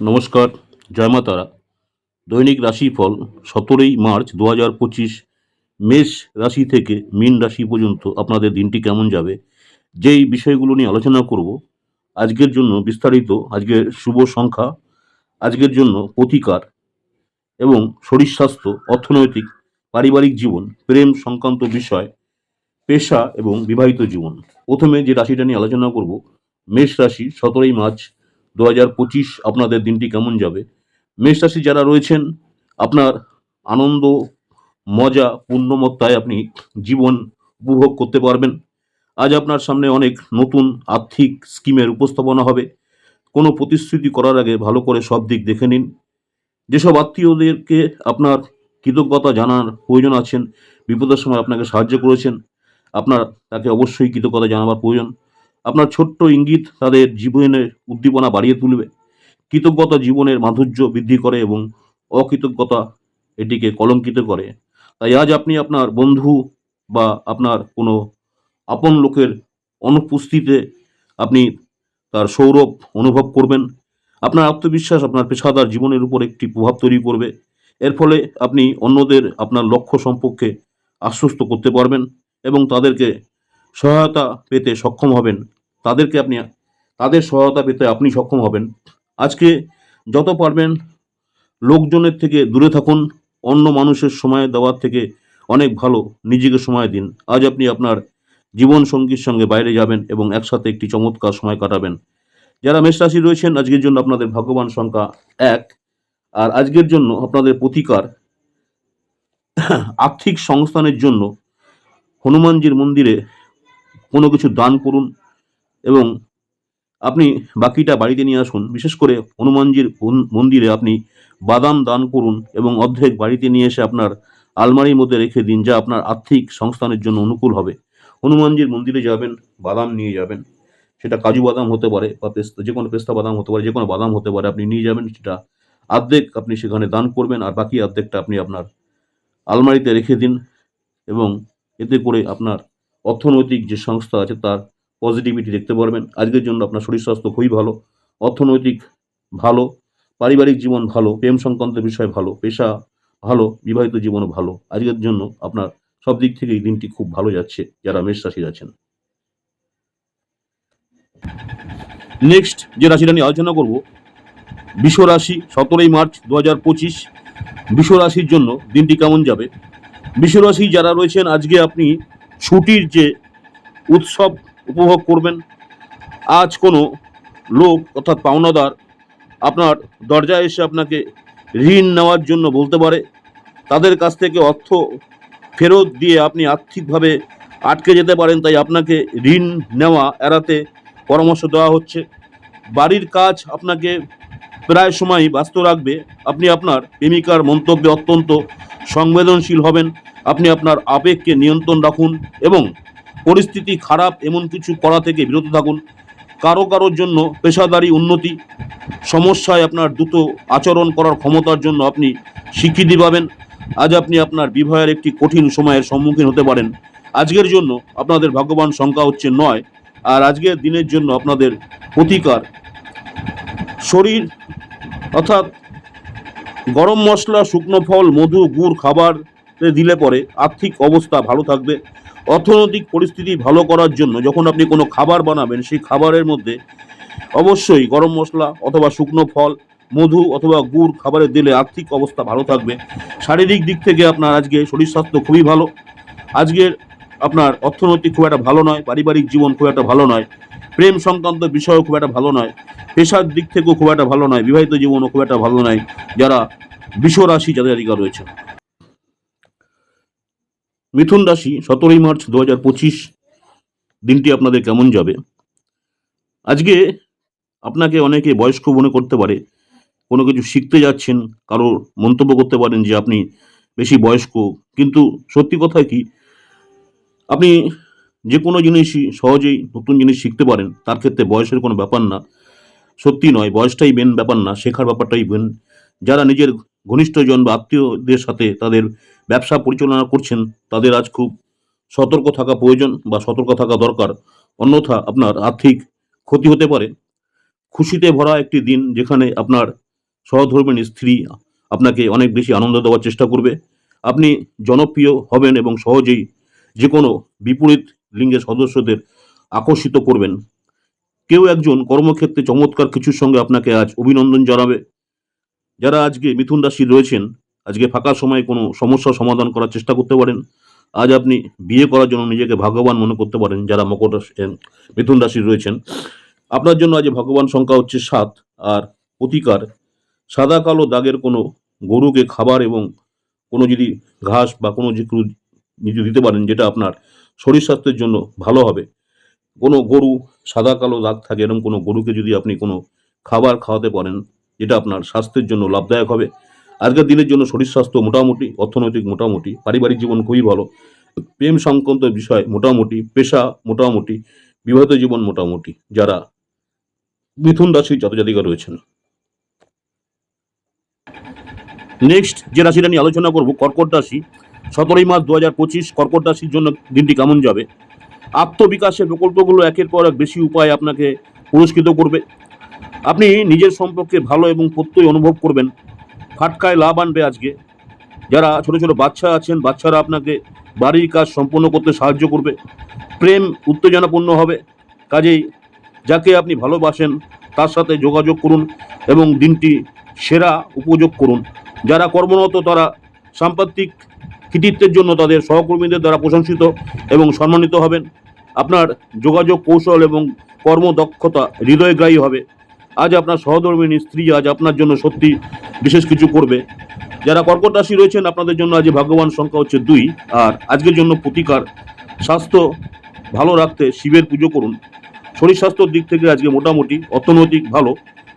নমস্কার, জয় মা তারা। দৈনিক রাশিফল সতেরোই মার্চ দু হাজার পঁচিশ, মেষ রাশি থেকে মীন রাশি পর্যন্ত আপনাদের দিনটি কেমন যাবে, যেই বিষয়গুলো নিয়ে আলোচনা করব, আজকের জন্য বিস্তারিত, আজকের শুভ সংখ্যা, আজকের জন্য প্রতিকার এবং শরীর স্বাস্থ্য, অর্থনৈতিক, পারিবারিক জীবন, প্রেম সংক্রান্ত বিষয়, পেশা এবং বিবাহিত জীবন। প্রথমে যে রাশিটা নিয়ে আলোচনা করব, মেষ রাশি সতেরোই মার্চ দু হাজার পঁচিশ আপনাদের দিনটি কেমন যাবে? মেষ রাশি যারা রয়েছেন, আপনার আনন্দ, মজা, পূর্ণমত্তায় আপনি জীবন উপভোগ করতে পারবেন। আজ আপনার সামনে অনেক নতুন আর্থিক স্কিমের উপস্থাপনা হবে। কোনো প্রতিশ্রুতি করার আগে ভালো করে সব দিক দেখে নিন। যেসব আত্মীয়দেরকে আপনার কৃতজ্ঞতা জানার প্রয়োজন আছেন, বিপদের সময় আপনাকে সাহায্য করেছেন, আপনার তাকে অবশ্যই কৃতজ্ঞতা জানাবার প্রয়োজন। আপনার ছোট্ট ইঙ্গিত তাদের জীবনের উদ্দীপনা বাড়িয়ে তুলবে। কৃতজ্ঞতা জীবনের মাধুর্য বৃদ্ধি করে এবং অকৃতজ্ঞতা এটিকে কলঙ্কিত করে। তাই আজ আপনি আপনার বন্ধু বা আপনার কোনো আপন লোকের অনুপস্থিতিতে আপনি তার সৌরভ অনুভব করবেন। আপনার আত্মবিশ্বাস আপনার পেশাদার জীবনের উপর একটি প্রভাব তৈরি করবে। এর ফলে আপনি অন্যদের আপনার লক্ষ্য সম্পর্কে আশ্বস্ত করতে পারবেন এবং তাদেরকে সহায়তা পেতে সক্ষম হবেন। তাদেরকে আপনি, তাদের সহায়তা পেতে আপনি সক্ষম হবেন। আজকে যত পারবেন লোকজনের থেকে দূরে থাকুন, অন্য মানুষের সময় দেওয়ার থেকে অনেক ভালো, নিজেকে সময় দিন। আজ আপনি আপনার জীবন সঙ্গীর সঙ্গে বাইরে যাবেন এবং একসাথে একটি চমৎকার সময় কাটাবেন। যারা মেষ রাশি রয়েছেন, আজকের জন্য আপনাদের ভাগ্যবান সংখ্যা এক। আর আজকের জন্য আপনাদের প্রতিকার আর্থিক সংস্থানের জন্য হনুমানজির মন্দিরে কোনো কিছু দান করুন এবং আপনি বাকিটা বাড়িতে নিয়ে আসুন। বিশেষ করে হনুমানজির মন্দিরে আপনি বাদাম দান করুন এবং অর্ধেক বাড়িতে নিয়ে এসে আপনার আলমারির মধ্যে রেখে দিন, যা আপনার আর্থিক সংস্থানের জন্য অনুকূল হবে। হনুমানজির মন্দিরে যাবেন, বাদাম নিয়ে যাবেন। সেটা কাজু বাদাম হতে পারে বা পেস্তা যে কোনো পেস্তা বাদাম হতে পারে, যে কোনো বাদাম হতে পারে, আপনি নিয়ে যাবেন, সেটা অর্ধেক আপনি সেখানে দান করবেন আর বাকি অর্ধেকটা আপনি আপনার আলমারিতে রেখে দিন এবং এতে করে আপনার অর্থনৈতিক যে সংস্থা আছে তার পজিটিভিটি দেখতে পারবেন। আজকের জন্য আপনার শরীর স্বাস্থ্য খুবই ভালো, অর্থনৈতিক ভালো, পারিবারিক জীবন ভালো, প্রেম সংক্রান্ত বিষয় ভালো, পেশা ভালো, বিবাহিত জীবনও ভালো। আজকের জন্য আপনার সব দিক থেকে এই দিনটি খুব ভালো যাচ্ছে, যারা মেষ রাশির আছেন। নেক্সট যে রাশিটা নিয়ে আলোচনা করব, বিশ্ব রাশি সতেরোই মার্চ দু হাজার পঁচিশ। বিশ্ব রাশির জন্য দিনটি কেমন যাবে? বিশ্ব রাশি যারা রয়েছেন, আজকে আপনি ছুটির যে উৎসব উপভোগ করবেন। আজ কোনো লোক অর্থাৎ পাওনাদার আপনার দরজায় এসে আপনাকে ঋণ নেওয়ার জন্য বলতে পারে। তাদের কাছ থেকে অর্থ ফেরত দিয়ে আপনি আর্থিকভাবে আটকে যেতে পারেন, তাই আপনাকে ঋণ নেওয়া এড়াতে পরামর্শ দেওয়া হচ্ছে। বাড়ির কাজ আপনাকে প্রায় সময়ই ব্যস্ত রাখবে। আপনি আপনার প্রেমিকার মন্তব্যে অত্যন্ত সংবেদনশীল হবেন। আপনি আপনার আবেগকে নিয়ন্ত্রণ রাখুন এবং পরিস্থিতি খারাপ এমন কিছু করা থেকে বিরত থাকুন। কারও কারোর জন্য পেশাদারি উন্নতি, সমস্যায় আপনার দ্রুত আচরণ করার ক্ষমতার জন্য আপনি স্বীকৃতি পাবেন। আজ আপনি আপনার বিবাহের একটি কঠিন সময়ের সম্মুখীন হতে পারেন। আজকের জন্য আপনাদের ভাগ্যবান সংখ্যা হচ্ছে নয়, আর আজকের দিনের জন্য আপনাদের প্রতিকার। শরীর, অর্থাৎ গরম মশলা, শুকনো ফল, মধু, গুড়, খাবার দিলে পরে আর্থিক অবস্থা ভালো থাকবে। অর্থনৈতিক পরিস্থিতি ভালো করার জন্য যখন আপনি কোনো খাবার বানাবেন, সেই খাবারের মধ্যে অবশ্যই গরম মশলা অথবা শুকনো ফল, মধু অথবা গুড় খাবারে দিলে আর্থিক অবস্থা ভালো থাকবে। শারীরিক দিক থেকে আপনার আজকে শরীর স্বাস্থ্য খুবই ভালো। আজকের আপনার অর্থনৈতিক খুব একটা ভালো নয়, পারিবারিক জীবন খুব একটা ভালো নয়, প্রেম সংক্রান্ত বিষয়ও খুব একটা ভালো নয়, পেশার দিক থেকেও খুব একটা ভালো নয়, বিবাহিত জীবনও খুব একটা ভালো নয়, যারা বিষ রাশি যাদের জাতিকা রয়েছে মিথুন রাশি সতেরোই মার্চ দু হাজার পঁচিশ। দিনটি আপনাদের কেমন যাবে? আজকে আপনাকে অনেকে বয়স্ক মনে করতে পারে, কোনো কিছু শিখতে যাচ্ছেন, কারও মন্তব্য করতে পারেন যে আপনি বেশি বয়স্ক। কিন্তু সত্যি কথা কি, আপনি যে কোনো জিনিসই সহজেই নতুন জিনিস শিখতে পারেন, তার ক্ষেত্রে বয়সের কোনো ব্যাপার না। সত্যি নয়, বয়সটাই মেন ব্যাপার না, শেখার ব্যাপারটাই মেন যারা নিজের ঘনিষ্ঠজন বা আত্মীয়দের সাথে তাদের ব্যবসা পরিচালনা করছেন, তাদের আজ খুব সতর্ক থাকা প্রয়োজন বা সতর্ক থাকা দরকার। অন্যথা আপনার আর্থিক ক্ষতি হতে পারে। খুশিতে ভরা একটি দিন যেখানে আপনার সহধর্মিণী স্ত্রী আপনাকে অনেক বেশি আনন্দ দেওয়ার চেষ্টা করবে। আপনি জনপ্রিয় হবেন এবং সহজেই যে কোনো বিপরীত লিঙ্গের সদস্যদের আকর্ষিত করবেন। কেউ একজন কর্মক্ষেত্রে চমৎকার কিছুর সঙ্গে আপনাকে আজ অভিনন্দন জানাবে। যারা আজকে মিথুন রাশি রয়েছেন আজকে ফাঁকা সময়ে কোনো সমস্যা সমাধান করার চেষ্টা করতে পারেন। আজ আপনি বিয়ে করার জন্য নিজেকে ভাগ্যবান মনে করতে পারেন যারা মকর মিথুন রাশি রয়েছেন। আপনার জন্য আজ ভগবান সংখ্যা হচ্ছে সাত আর প্রতিকার সাদা কালো দাগের কোনো গরুকে খাবার এবং কোনো যদি ঘাস বা কোনো যে কিছু দিতে পারেন যেটা আপনার শরীর স্বাস্থ্যের জন্য ভালো হবে। কোনো গরু সাদা কালো দাগ থাকে এরকম কোনো গরুকে যদি আপনি কোনো খাবার খাওয়াতে পারেন, যেটা আপনার স্বাস্থ্যের জন্য লাভদায়ক হবে। আজকের দিনের জন্য শরীর স্বাস্থ্য মোটামুটি, অর্থনৈতিক মোটামুটি, পারিবারিক জীবন খুবই ভালো, প্রেম সংক্রান্ত বিষয় মোটামুটি, পেশা মোটামুটি, বিবাহিত জীবন মোটামুটি, যারা মিথুন রাশির জাতজাতিকা রয়েছেন। নেক্সট যে রাশিটা নিয়ে আলোচনা করব, কর্কট রাশি। সতেরোই মার্চ দু হাজার পঁচিশ, কর্কট রাশির জন্য দিনটি কেমন যাবে? আত্মবিকাশের প্রকল্পগুলো একের পর এক বেশি উপায় আপনাকে পুরস্কৃত করবে। আপনি নিজের সম্পর্কে ভালো এবং প্রত্যয় অনুভব করবেন। ফাটকায় লাভ আনবে আজকে। যারা ছোট ছোট বাচ্চা আছেন, বাচ্চারা আপনাকে বাড়ির কাজ সম্পন্ন করতে সাহায্য করবে। প্রেম উত্তেজনাপূর্ণ হবে। কাজেই যাকে আপনি ভালোবাসেন, তার সাথে যোগাযোগ করুন এবং দিনটি সেরা উপযোগ করুন। যারা কর্মরত, তারা সাম্প্রতিক কৃতিত্বের জন্য তাদের সহকর্মীদের দ্বারা প্রশংসিত এবং সম্মানিত হবেন। আপনার যোগাযোগ কৌশল এবং কর্মদক্ষতা হৃদয়গ্রাহী হবে। আজ আপনার সহধর্মিনী স্ত্রী আজ আপনার জন্য সত্যি বিশেষ কিছু করবে। যারা কর্কট রাশি রয়েছেন, আপনাদের জন্য আজ ভাগ্যবান সংখ্যা হচ্ছে দুই। আর আজকের জন্য প্রতিকার, স্বাস্থ্য ভালো রাখতে শিবের পুজো করুন। শরীর স্বাস্থ্যর দিক থেকে আজকে মোটামুটি অর্থনৈতিক ভালো,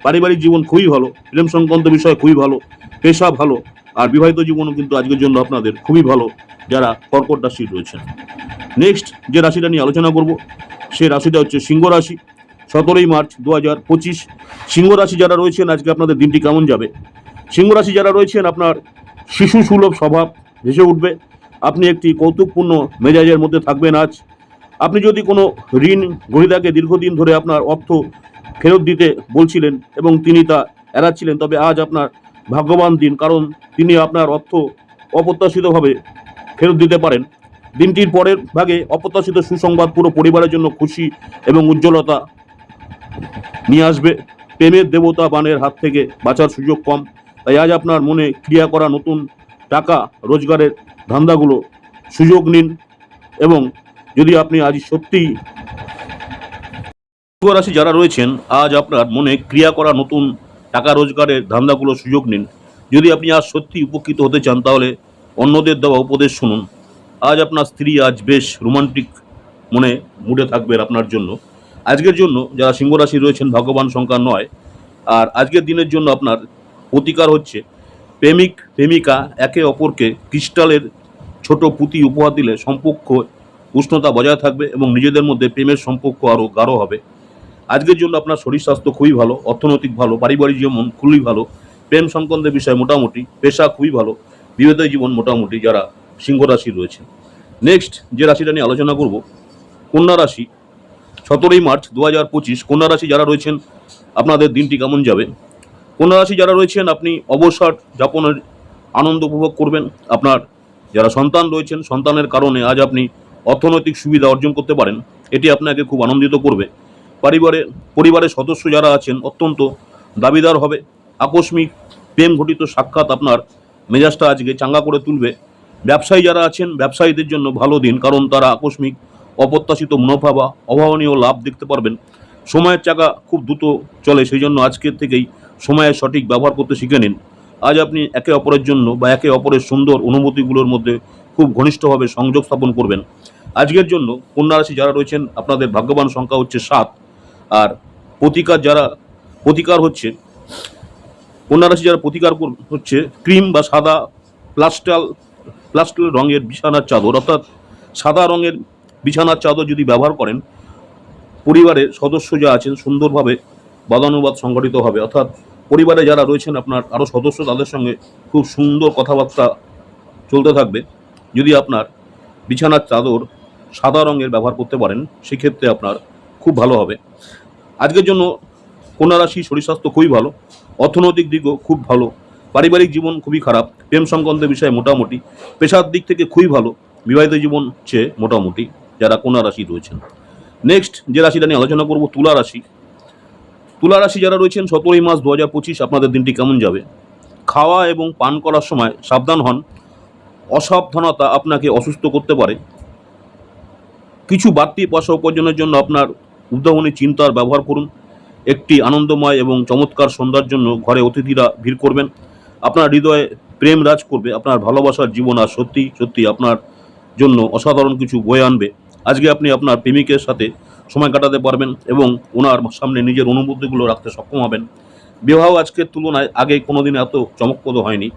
পারিবারিক জীবন খুবই ভালো, প্রেম সংক্রান্ত বিষয় খুবই ভালো, পেশা ভালো, আর বিবাহিত জীবনও কিন্তু আজকের জন্য আপনাদের খুবই ভালো যারা কর্কট রাশি রয়েছেন। নেক্সট যে রাশিটা নিয়ে আলোচনা করব, সে রাশিটা হচ্ছে সিংহ রাশি। সতেরোই মার্চ দু হাজার পঁচিশ সিংহ রাশি যারা রয়েছেন, আজকে আপনাদের দিনটি কেমন যাবে? সিংহ রাশি যারা রয়েছেন, আপনার শিশু সুলভ স্বভাব ভেসে উঠবে। আপনি একটি কৌতুকপূর্ণ মেজাজের মধ্যে থাকবেন আজ। আপনি যদি কোনো ঋণ গ্রহীতাকে দীর্ঘদিন ধরে আপনার অর্থ ফেরত দিতে বলছিলেন এবং তিনি তা এড়াচ্ছিলেন, তবে আজ আপনার ভাগ্যবান দিন, কারণ তিনি আপনার অর্থ অপ্রত্যাশিতভাবে ফেরত দিতে পারেন। দিনটির পরের ভাগে অপ্রত্যাশিত সুসংবাদ পুরো পরিবারের জন্য খুশি এবং উজ্জ্বলতা নিয়ে আসবে। প্রেমের দেবতা বানের হাত থেকে বাঁচার সুযোগ কম। তাই আজ আপনার মনে ক্রিয়া করা নতুন টাকা, রোজগারের ধান্দাগুলো সুযোগ নিন এবং যদি আপনি আজ সত্যিই রাশি যারা রয়েছেন, আজ আপনার মনে ক্রিয়া করা নতুন টাকা, রোজগারের ধান্দাগুলো সুযোগ নিন। যদি আপনি আজ সত্যি উপকৃত হতে চান, তাহলে অন্যদের দেওয়া উপদেশ শুনুন। আজ আপনার স্ত্রী আজ বেশ রোমান্টিক মনে, মুডে থাকবেন আপনার জন্য। আজকের জন্য যারা সিংহ রাশি রয়েছেন ভাগ্যবান সংখ্যা নয়। আর আজকের দিনের জন্য আপনার প্রতিকার হচ্ছে প্রেমিক, প্রেমিকা একে অপরকে ক্রিস্টালের ছোট পুঁতি উপহার দিলে সম্পর্ক, উষ্ণতা বজায় থাকবে এবং নিজেদের মধ্যে প্রেমের সম্পর্ক আরও গাঢ় হবে। আজকের জন্য আপনার শরীর স্বাস্থ্য খুবই ভালো, অর্থনৈতিক ভালো, পারিবারিক জীবন খুবই ভালো, প্রেম সংক্রান্ত বিষয় মোটামুটি, পেশা খুবই ভালো বিবাহিত জীবন মোটামুটি যারা সিংহ রাশি রয়েছে নেক্সট যে রাশিটা নিয়ে আলোচনা করব, কন্যা রাশি। সতেরোই মার্চ দু হাজার পঁচিশ কন্যা রাশি যারা রয়েছেন, আপনাদের দিনটি কেমন যাবে? কন্যা রাশি যারা রয়েছেন, আপনি অবসর যাপনের আনন্দ উপভোগ করবেন। আপনার যারা সন্তান রয়েছেন, সন্তানের কারণে আজ আপনি অর্থনৈতিক সুবিধা অর্জন করতে পারেন। এটি আপনাকে খুব আনন্দিত করবে। পরিবারে পরিবারের সদস্য যারা আছেন, অত্যন্ত দাবিদার হবে। আকস্মিক প্রেম ঘটিত সাক্ষাৎ আপনার মেজাজটা আজকে চাঙ্গা করে তুলবে। ব্যবসায়ী যারা আছেন, ব্যবসায়ীদের জন্য ভালো দিন, কারণ তারা আকস্মিক অপ্রত্যাশিত মুনাফা বা অভাবনীয় লাভ দেখতে পারবেন। সময়ের চাকা খুব দ্রুত চলে সেই জন্য আজকের থেকেই সময়ের সঠিক ব্যবহার করতে শিখে নিন। আজ আপনি একে অপরের জন্য বা একে অপরের সুন্দর অনুভূতিগুলোর মধ্যে খুব ঘনিষ্ঠভাবে সংযোগ স্থাপন করবেন। আজকের জন্য কন্যা রাশি যারা রয়েছেন, আপনাদের ভাগ্যবান সংখ্যা হচ্ছে সাত। আর প্রতিকার যারা, প্রতিকার হচ্ছে, কন্যা রাশি যারা প্রতিকার কর- হচ্ছে ক্রিম বা সাদা প্লাস্টাল প্লাস্টাল রঙের বিছানার চাদর, অর্থাৎ সাদা রঙের বিছানার চাদর যদি ব্যবহার করেন পরিবারের সদস্য যা আছেন সুন্দরভাবে বাদানুবাদ সংগঠিত হবে। অর্থাৎ পরিবারে যারা রয়েছেন, আপনার আরও সদস্য তাদের সঙ্গে খুব সুন্দর কথাবার্তা চলতে থাকবে। যদি আপনার বিছানার চাদর সাদা রঙের ব্যবহার করতে পারেন, সেক্ষেত্রে আপনার খুব ভালো হবে। আজকের জন্য রাশি শরীর স্বাস্থ্য খুবই ভালো, অর্থনৈতিক দিকও খুব ভালো, পারিবারিক জীবন খুবই খারাপ, প্রেম সংক্রান্ত বিষয়ে মোটামুটি, পেশার দিক থেকে খুবই ভালো, বিবাহিত জীবন চেয়ে মোটামুটি। যারা কন্যা রাশি রয়েছেন। নেক্সট যে রাশিটা নিয়ে আলোচনা করব, তুলা রাশি। তুলা রাশি যারা রয়েছেন, সতেরোই মাস দু হাজার পঁচিশ আপনাদের দিনটি কেমন যাবে? খাওয়া এবং পান করার সময় সাবধান হন। অসাবধানতা আপনাকে অসুস্থ করতে পারে। কিছু বাড়তি পয়সা উপার্জনের জন্য আপনার উদ্ভাবনী চিন্তার ব্যবহার করুন। একটি আনন্দময় এবং চমৎকার সন্ধ্যার জন্য ঘরে অতিথিরা ভিড় করবেন। আপনার হৃদয়ে প্রেম রাজ করবে। আপনার ভালোবাসার জীবন আর সত্যি সত্যি আপনার জন্য অসাধারণ কিছু বয়ে আনবে। আজকে আপনি আপনার প্রেমিকের সাথে সময় কাটাতে পারবেন এবং ওনার সামনে নিজের অনুভূতিগুলো রাখতে সক্ষম হবেন। বিবাহ আজকের তুলনায় আগে কোনোদিন এত চমকপ্রদ হয়নি।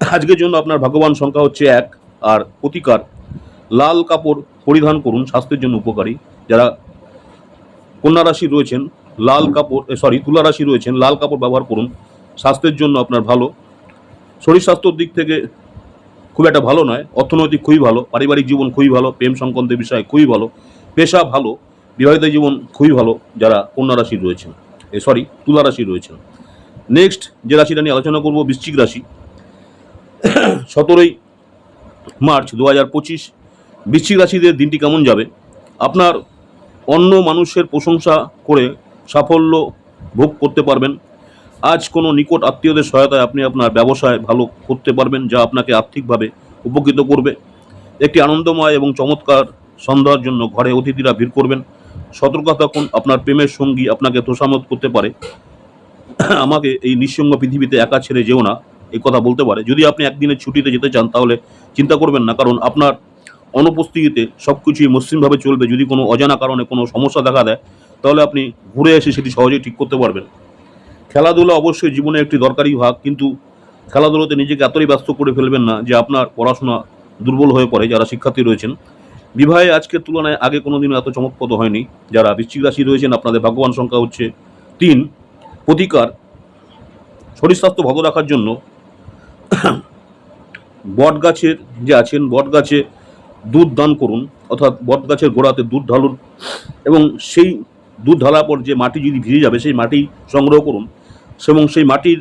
আজকের জন্য আপনার ভাগ্যবান সংখ্যা হচ্ছে এক আর প্রতিকার। লাল কাপড় পরিধান করুন, স্বাস্থ্যের জন্য উপকারী। যারা কন্যা রাশি রয়েছেন, লাল কাপড় সরি তুলা রাশি রয়েছেন, লাল কাপড় ব্যবহার করুন। স্বাস্থ্যের জন্য আপনার ভালো। শরীর স্বাস্থ্যর দিক থেকে খুব একটা ভালো নয়। অর্থনৈতিক খুবই ভালো, পারিবারিক জীবন খুবই ভালো, প্রেম সংক্রান্ত বিষয়ে খুবই ভালো, পেশা ভালো, বিবাহিত জীবন খুবই ভালো যারা কন্যা রাশি রয়েছেন। এ সরি তুলা রাশি রয়েছেন। নেক্সট যে রাশিটা নিয়ে আলোচনা করব, বৃশ্চিক রাশি। সতেরোই মার্চ দু হাজার পঁচিশ, বৃশ্চিক রাশিদের দিনটি কেমন যাবে? আপনার অন্য মানুষের প্রশংসা করে সাফল্য ভোগ করতে পারবেন। আজ কোনো নিকট আত্মীয়দের সহায়তায় আপনি আপনার ব্যবসায় ভালো করতে পারবেন, যা আপনাকে আর্থিকভাবে উপকৃত করবে। একটি আনন্দময় এবং চমৎকার সন্ধ্যার জন্য ঘরে অতিথিরা ভিড় করবেন। সতর্ক থাকুন, আপনার প্রেমের সঙ্গী আপনাকে তোষামত করতে পারে। আমাকে এই নিঃসঙ্গ পৃথিবীতে একা ছেড়ে যেও না এই কথা বলতে পারে। যদি আপনি একদিনের ছুটিতে যেতে চান, তাহলে চিন্তা করবেন না, কারণ আপনার অনুপস্থিতিতে সব কিছুই মসৃণভাবে চলবে। যদি কোনো অজানা কারণে কোনো সমস্যা দেখা দেয়, তাহলে আপনি ঘুরে এসে সেটি সহজেই ঠিক করতে পারবেন। খেলাধুলা অবশ্যই জীবনে একটি দরকারি ভাগ, কিন্তু খেলাধুলোতে নিজেকে এতই ব্যস্ত করে ফেলবেন না যে আপনার পড়াশোনা দুর্বল হয়ে পড়ে, যারা শিক্ষার্থী রয়েছেন। বিবাহে আজকের তুলনায় আগে কোনোদিনও এত চমকপ্রদ হয়নি। যারা বৃশ্চিক রাশি রয়েছেন, আপনাদের ভাগ্যবান সংখ্যা হচ্ছে তিন। প্রতিকার, শরীর স্বাস্থ্য ভালো রাখার জন্য বট গাছের যে আছেন বট গাছে দুধ দান করুন, অর্থাৎ বট গাছের গোড়াতে দুধ ঢালুন এবং সেই দুধ ঢালার পর যে মাটি যদি ভিজে যাবে, সেই মাটি সংগ্রহ করুন। এবং সেই মাটির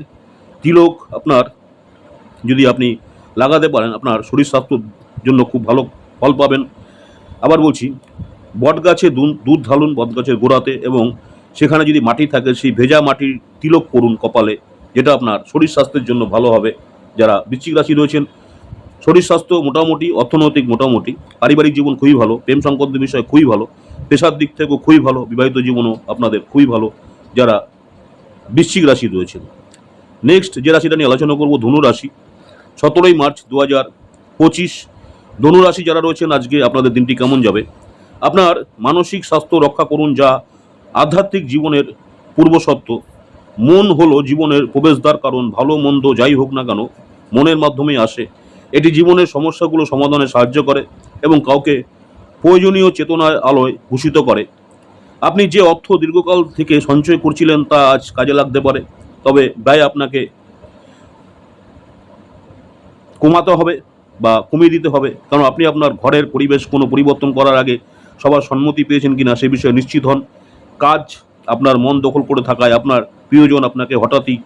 তিলক আপনার, যদি আপনি লাগাতে পারেন, আপনার শরীর স্বাস্থ্যর জন্য খুব ভালো ফল পাবেন। আবার বলছি বট গাছে দুধ ঢালুন বট গাছের গোড়াতে এবং সেখানে যদি মাটি থাকে, সেই ভেজা মাটির তিলক করুন কপালে, যেটা আপনার শরীর স্বাস্থ্যের জন্য ভালো হবে। যারা বৃশ্চিক রাশি রয়েছেন, শরীর স্বাস্থ্য মোটামুটি, অর্থনৈতিক মোটামুটি, পারিবারিক জীবন খুবই ভালো, প্রেম সংক্রান্ত বিষয় খুবই ভালো, পেশার দিক থেকেও খুবই ভালো, বিবাহিত জীবনও আপনাদের খুবই ভালো। যারা বৃশ্চিক রাশি রয়েছেন। নেক্সট যে রাশিটা নিয়ে আলোচনা করব, ধনু রাশি। সতেরোই মার্চ দু হাজার পঁচিশ। ধনু রাশি যারা রয়েছেন, আজকে আপনাদের দিনটি কেমন যাবে? আপনার মানসিক স্বাস্থ্য রক্ষা করুন যা আধ্যাত্মিক জীবনের পূর্বসত্ত্ব মন হলো জীবনের প্রবেশদ্বার, কারণ ভালো মন্দ যাই হোক না কেন, মনের মাধ্যমেই আসে। এটি জীবনের সমস্যাগুলো সমাধানে সাহায্য করে এবং কাউকে প্রয়োজনীয় চেতনার আলোয় ভূষিত করে। আপনি যে অর্থ দীর্ঘকাল থেকে সঞ্চয় করছিলেন তা আজ কাজে লাগতে পারে। তবে ব্যয় আপনাকে কমাতে হবে বা কমিয়ে দিতে হবে। কারণ আপনি আপনার ঘরের পরিবেশ কোনো পরিবর্তন করার আগে সবার সম্মতি পেয়েছেন কিনা সে বিষয়ে নিশ্চিত হন। কাজ আপনার মন দখল করে থাকায় আপনার প্রিয়জন আপনাকে হঠাৎই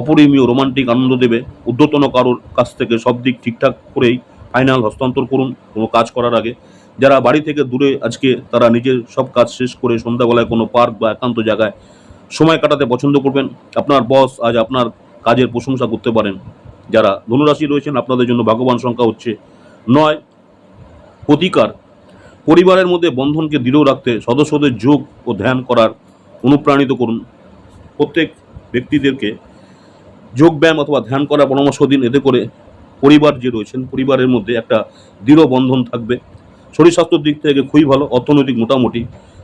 অপরিমীয় রোমান্টিক আনন্দ দেবে। ঊর্ধ্বতন কারোর কাছ থেকে সব দিক ঠিকঠাক করেই ফাইনাল হস্তান্তর করুন। কোনো কাজ করার আগে যারা বাড়ি থেকে দূরে আজকে তারা নিজের সব কাজ শেষ করে সন্ধ্যাবেলায় কোনো পার্ক বা একান্ত জায়গায় সময় কাটাতে পছন্দ করবেন। আপনার বস আজ আপনার কাজের প্রশংসা করতে পারেন। যারা ধনুরাশি রয়েছেন, আপনাদের জন্য ভাগ্যবান সংখ্যা হচ্ছে নয়। প্রতিকার, পরিবারের মধ্যে বন্ধনকে দৃঢ় রাখতে সদস্যদের যোগ ও ধ্যান করার অনুপ্রাণিত করুন। প্রত্যেক ব্যক্তিদেরকে যোগ ব্যায়াম অথবা ধ্যান করার পরামর্শ দিন। এতে করে পরিবার যে রয়েছেন, পরিবারের মধ্যে একটা দৃঢ় বন্ধন থাকবে। শরীর স্বাস্থ্যের দিক থেকে খুবই ভালো, অর্থনৈতিক মোটামুটি।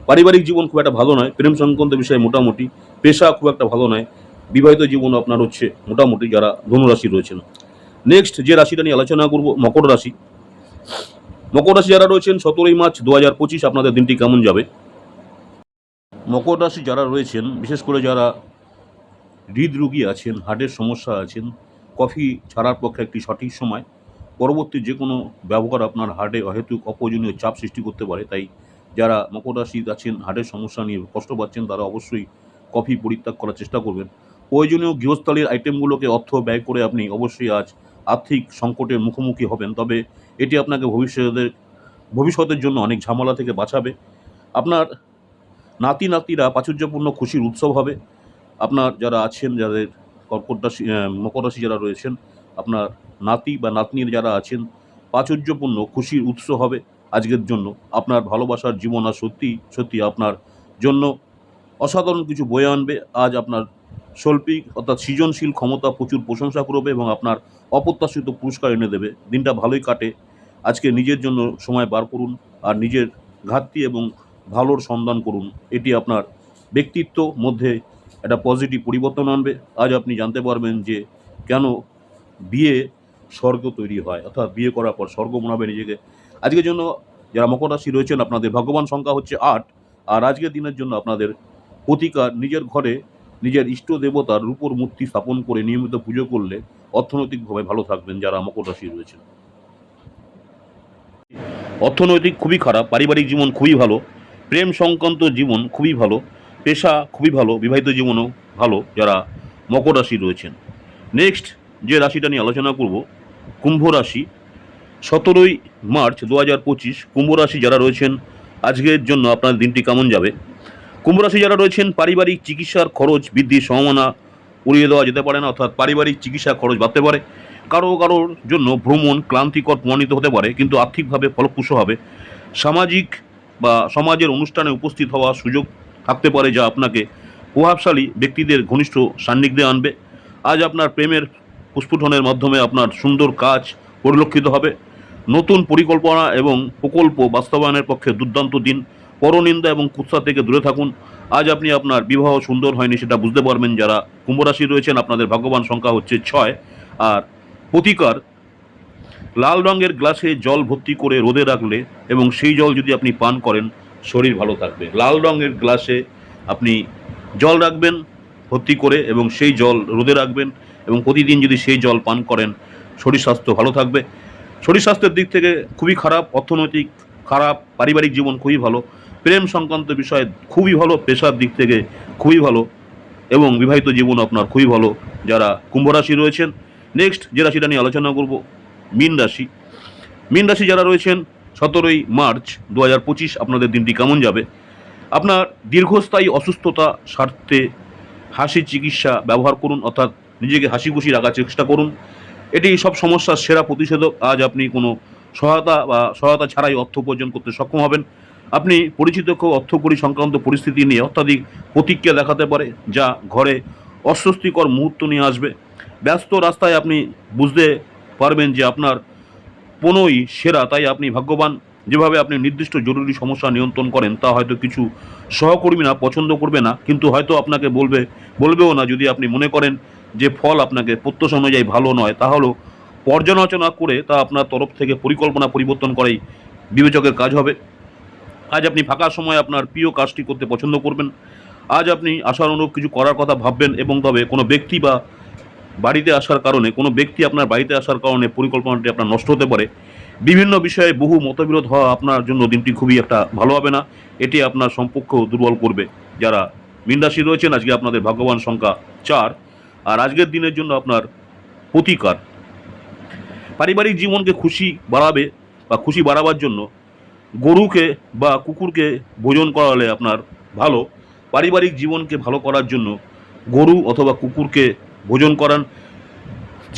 পারিবারিক জীবন খুব একটা ভালো নয়, প্রেম সংক্রান্ত বিষয়ে মোটামুটি। পেশা খুব একটা ভালো নয়। বিবাহিত জীবন আপনার হচ্ছে মোটামুটি যারা ধনুরাশি রয়েছেন। নেক্সট যে রাশিটা নিয়ে আলোচনা করব, মকর রাশি। মকর রাশি যারা রয়েছেন, সতেরোই মার্চ দু হাজার পঁচিশ আপনাদের দিনটি কেমন যাবে? মকর রাশি যারা রয়েছেন, বিশেষ করে যারা হৃদরোগী আছেন, হার্টের সমস্যা আছেন, কফি ছাড়ার পক্ষে একটি সঠিক সময়। পরবর্তী যে কোনো ব্যবহার আপনার হার্টে অহেতুক অপ্রয়োজনীয় চাপ সৃষ্টি করতে পারে, তাই যারা মকর আছেন হার্টের সমস্যা নিয়ে কষ্ট পাচ্ছেন, তারা অবশ্যই কফি পরিত্যাগ করার চেষ্টা করবেন। প্রয়োজনীয় গৃহস্থালীর আইটেমগুলোকে অর্থ ব্যয় করে আপনি অবশ্যই আজ আর্থিক সংকটের মুখোমুখি হবেন, তবে এটি আপনাকে ভবিষ্যতের ভবিষ্যতের জন্য অনেক ঝামেলা থেকে বাঁচাবে। আপনার নাতি নাতিরা প্রাচুর্যপূর্ণ খুশির উৎসব হবে। আপনার যারা আছেন, যাদের কর্কট রাশি মকর রাশি যারা রয়েছেন আপনার নাতি বা নাতনির যারা আছেন, প্রাচুর্যপূর্ণ খুশির উৎস হবে আজকের জন্য। আপনার ভালোবাসার জীবন আর সত্যি সত্যি আপনার জন্য অসাধারণ কিছু বয়ে আনবে। আজ আপনার শৈল্পিক অর্থাৎ সৃজনশীল ক্ষমতা প্রচুর প্রশংসা করবে এবং আপনার অপ্রত্যাশিত পুরস্কার এনে দেবে। দিনটা ভালোই কাটে। আজকে নিজের জন্য সময় বার করুন আর নিজের ঘাটতি এবং ভালোর সন্ধান করুন। এটি আপনার ব্যক্তিত্ব মধ্যে একটা পজিটিভ পরিবর্তন আনবে। আজ আপনি জানতে পারবেন যে কেন বিয়ে স্বর্গ তৈরি হয়, অর্থাৎ বিয়ে করার পর স্বর্গ মনে হবে নিজেকে। আজকের জন্য যারা মকর রাশি রয়েছেন, আপনাদের ভগবান সংখ্যা হচ্ছে আট। আর আজকের দিনের জন্য আপনাদের প্রতিকার নিজের ঘরে নিজের ইষ্ট দেবতার রূপর মূর্তি স্থাপন করে নিয়মিত পুজো করলে অর্থনৈতিকভাবে ভালো থাকবেন যারা মকর রাশি রয়েছেন। অর্থনৈতিক খুবই খারাপ, পারিবারিক জীবন খুবই ভালো, প্রেম সংক্রান্ত জীবন খুবই ভালো, পেশা খুবই ভালো, বিবাহিত জীবনও ভালো যারা মকর রাশি রয়েছেন। নেক্সট যে রাশিটা নিয়ে আলোচনা করব, কুম্ভ রাশি, সতেরোই মার্চ দু হাজার পঁচিশ কুম্ভ রাশি যারা রয়েছেন, আজকের জন্য আপনার দিনটি কেমন যাবে? কুম্ভ রাশি যারা রয়েছেন, পারিবারিক চিকিৎসার খরচ বৃদ্ধির সম্ভাবনা উড়িয়ে দেওয়া যেতে পারে না, অর্থাৎ পারিবারিক চিকিৎসা খরচ বাড়তে পারে। কারও কারোর জন্য ভ্রমণ ক্লান্তিকর প্রমাণিত হতে পারে, কিন্তু আর্থিকভাবে ফলপ্রসূ হবে। সামাজিক বা সমাজের অনুষ্ঠানে উপস্থিত হওয়ার সুযোগ থাকতে পারে, যা আপনাকে প্রভাবশালী ব্যক্তিদের ঘনিষ্ঠ সান্নিধ্যে আনবে। আজ আপনার প্রেমের প্রস্ফুটনের মাধ্যমে আপনার সুন্দর কাজ পরিলক্ষিত হবে। নতুন পরিকল্পনা এবং প্রকল্প বাস্তবায়নের পক্ষে দুর্দান্ত দিন। পরনিন্দা এবং কুৎসা থেকে দূরে থাকুন। আজ আপনি আপনার বিবাহ সুন্দর হয়নি সেটা বুঝতে পারবেন। যারা কুম্ভ রাশি রয়েছেন, আপনাদের ভাগ্যবান সংখ্যা হচ্ছে ছয়। আর প্রতিকার, লাল রঙের গ্লাসে জল ভর্তি করে রোদে রাখলে এবং সেই জল যদি আপনি পান করেন, শরীর ভালো থাকবে। লাল রঙের গ্লাসে আপনি জল রাখবেন, ভর্তি করে এবং সেই জল রোদে রাখবেন। এবং প্রতিদিন যদি সেই জল পান করেন, শরীর স্বাস্থ্য ভালো থাকবে। শরীর স্বাস্থ্যের দিক থেকে খুবই খারাপ, অর্থনৈতিক খারাপ, পারিবারিক জীবন খুবই ভালো, প্রেম সংক্রান্ত বিষয়ে খুবই ভালো, পেশার দিক থেকে খুবই ভালো এবং বিবাহিত জীবন আপনার খুবই ভালো, যারা কুম্ভ রাশি রয়েছেন। নেক্সট যে রাশিটা নিয়ে আলোচনা করব, মীন রাশি। মীন রাশি যারা রয়েছেন, সতেরোই মার্চ দু পঁচিশ আপনাদের দিনটি কেমন যাবে? আপনার দীর্ঘস্থায়ী অসুস্থতা স্বার্থে হাসি, চিকিৎসা ব্যবহার করুন, অর্থাৎ নিজেকে হাসি খুশি রাখার চেষ্টা করুন। এটি সব সমস্যার সেরা প্রতিষেধক। আজ আপনি কোনো সহায়তা বা সহায়তা ছাড়াই অর্থ উপার্জন করতে সক্ষম হবেন। আপনি পরিচিত কেউ অর্থকরী সংক্রান্ত পরিস্থিতি নিয়ে অত্যাধিক প্রতিক্রিয়া দেখাতে পারে, যা ঘরে অস্বস্তিকর মুহূর্ত নিয়ে আসবে। ব্যস্ত রাস্তায় আপনি বুঝতে পারবেন যে আপনার পণই সেরা, তাই আপনি ভাগ্যবান। যেভাবে আপনি নির্দিষ্ট জরুরি সমস্যা নিয়ন্ত্রণ করেন, তা হয়তো কিছু সহকর্মীরা পছন্দ করবে না, কিন্তু হয়তো আপনাকে বলবে, বলবেও না যদি আপনি মনে করেন যে ফল আপনাকে প্রত্যাশা অনুযায়ী ভালো নয় তাহলেও পর্যালোচনা করে তা আপনার তরফ থেকে পরিকল্পনা পরিবর্তন করাই বিবেচকের কাজ হবে। আজ আপনি ফাঁকা সময় আপনার প্রিয় কাজটি করতে পছন্দ করবেন। আজ আপনি আশার অনুরূপ কিছু করার কথা ভাববেন এবং তবে কোনো ব্যক্তি বা বাড়িতে আসার কারণে, কোনো ব্যক্তি আপনার বাড়িতে আসার কারণে পরিকল্পনাটি আপনার নষ্ট হতে পারে। বিভিন্ন বিষয়ে বহু মতবিরোধ হওয়া আপনার জন্য দিনটি খুবই একটা ভালো হবে না। এটি আপনার সম্পর্ক দুর্বল করবে। যারা মীন রয়েছেন, আজকে আপনাদের ভাগ্যবান সংখ্যা চার। আর আজকের দিনের জন্য আপনার প্রতিকার। পারিবারিক জীবনকে খুশি বাড়াবে বা খুশি বাড়াবার জন্য গরুকে বা কুকুরকে ভোজন করালে আপনার ভালো। পারিবারিক জীবনকে ভালো করার জন্য গরু অথবা কুকুরকে ভোজন করান।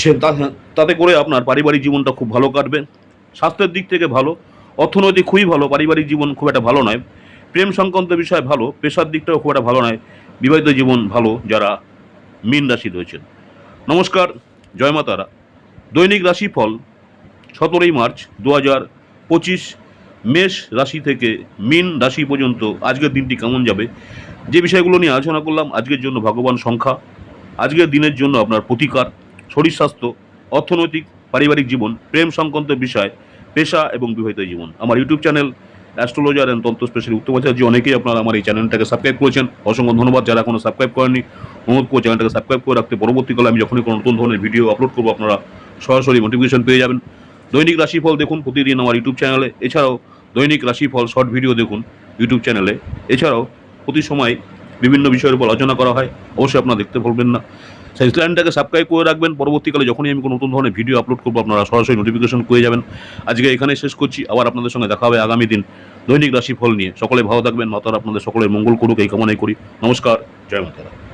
সে তাতে করে আপনার পারিবারিক জীবনটা খুব ভালো কাটবে, স্বাস্থ্যের দিক থেকে ভালো, অর্থনৈতিক খুবই ভালো, পারিবারিক জীবন খুব একটা ভালো নয়। প্রেম সংক্রান্ত বিষয় ভালো, পেশার দিকটাও খুব একটা ভালো নয়। বিবাহিত জীবন ভালো যারা মীন রাশি রয়েছেন নমস্কার, জয় মা তারা। দৈনিক রাশিফল, সতেরোই মার্চ দু হাজার পঁচিশ, মেষ রাশি থেকে মীন রাশি পর্যন্ত আজকের দিনটি কেমন যাবে? যে বিষয়গুলো নিয়ে আলোচনা করলাম, আজকের জন্য ভগবান সংখ্যা, আজকের দিনের জন্য আপনার প্রতিকার, শরীর স্বাস্থ্য, অর্থনৈতিক, পারিবারিক জীবন, প্রেম সংক্রান্ত বিষয়, পেশা এবং বিবাহিত জীবন। আমার YouTube channel astrologer and Tantra special Uttamacharya অনেকেই আপনারা আমার এই চ্যানেলটাকে সাবস্ক্রাইব করেছেন। অসংখ্য ধন্যবাদ। যারা কোনো সাবস্ক্রাইব করেনি অনুরোধ করে চ্যানেলটাকে সাবস্ক্রাইব করে রাখতে। পরবর্তীকালে আমি যখনই কোনো নতুন ধরনের ভিডিও আপলোড করব, আপনারা সরাসরি নোটিফিকেশন পেয়ে যাবেন। দৈনিক রাশিফল দেখুন প্রতিদিন আমার ইউটিউব চ্যানেলে এছাড়াও দৈনিক রাশিফল শর্ট ভিডিও দেখুন ইউটিউব চ্যানেলে এছাড়াও প্রতি সময় বিভিন্ন বিষয়ের উপর আলোচনা করা হয়। অবশ্যই আপনারা দেখতে ভুলবেন না। সেই চ্যানেলটাকে সাবস্ক্রাইব করে রাখবেন। পরবর্তীকালে যখনই আমি কোনো নতুন ধরনের ভিডিও আপলোড করব, আপনারা সরাসরি নোটিফিকেশন পেয়ে যাবেন। আজকে এখানে শেষ করছি। আবার আপনাদের সঙ্গে দেখা হবে আগামী দিন দৈনিক রাশিফল নিয়ে। সকলে ভালো থাকবেন। মাতারা আপনাদের সকলে মঙ্গল করুক, এই কামনাই করি। নমস্কার। জয় মাতারা।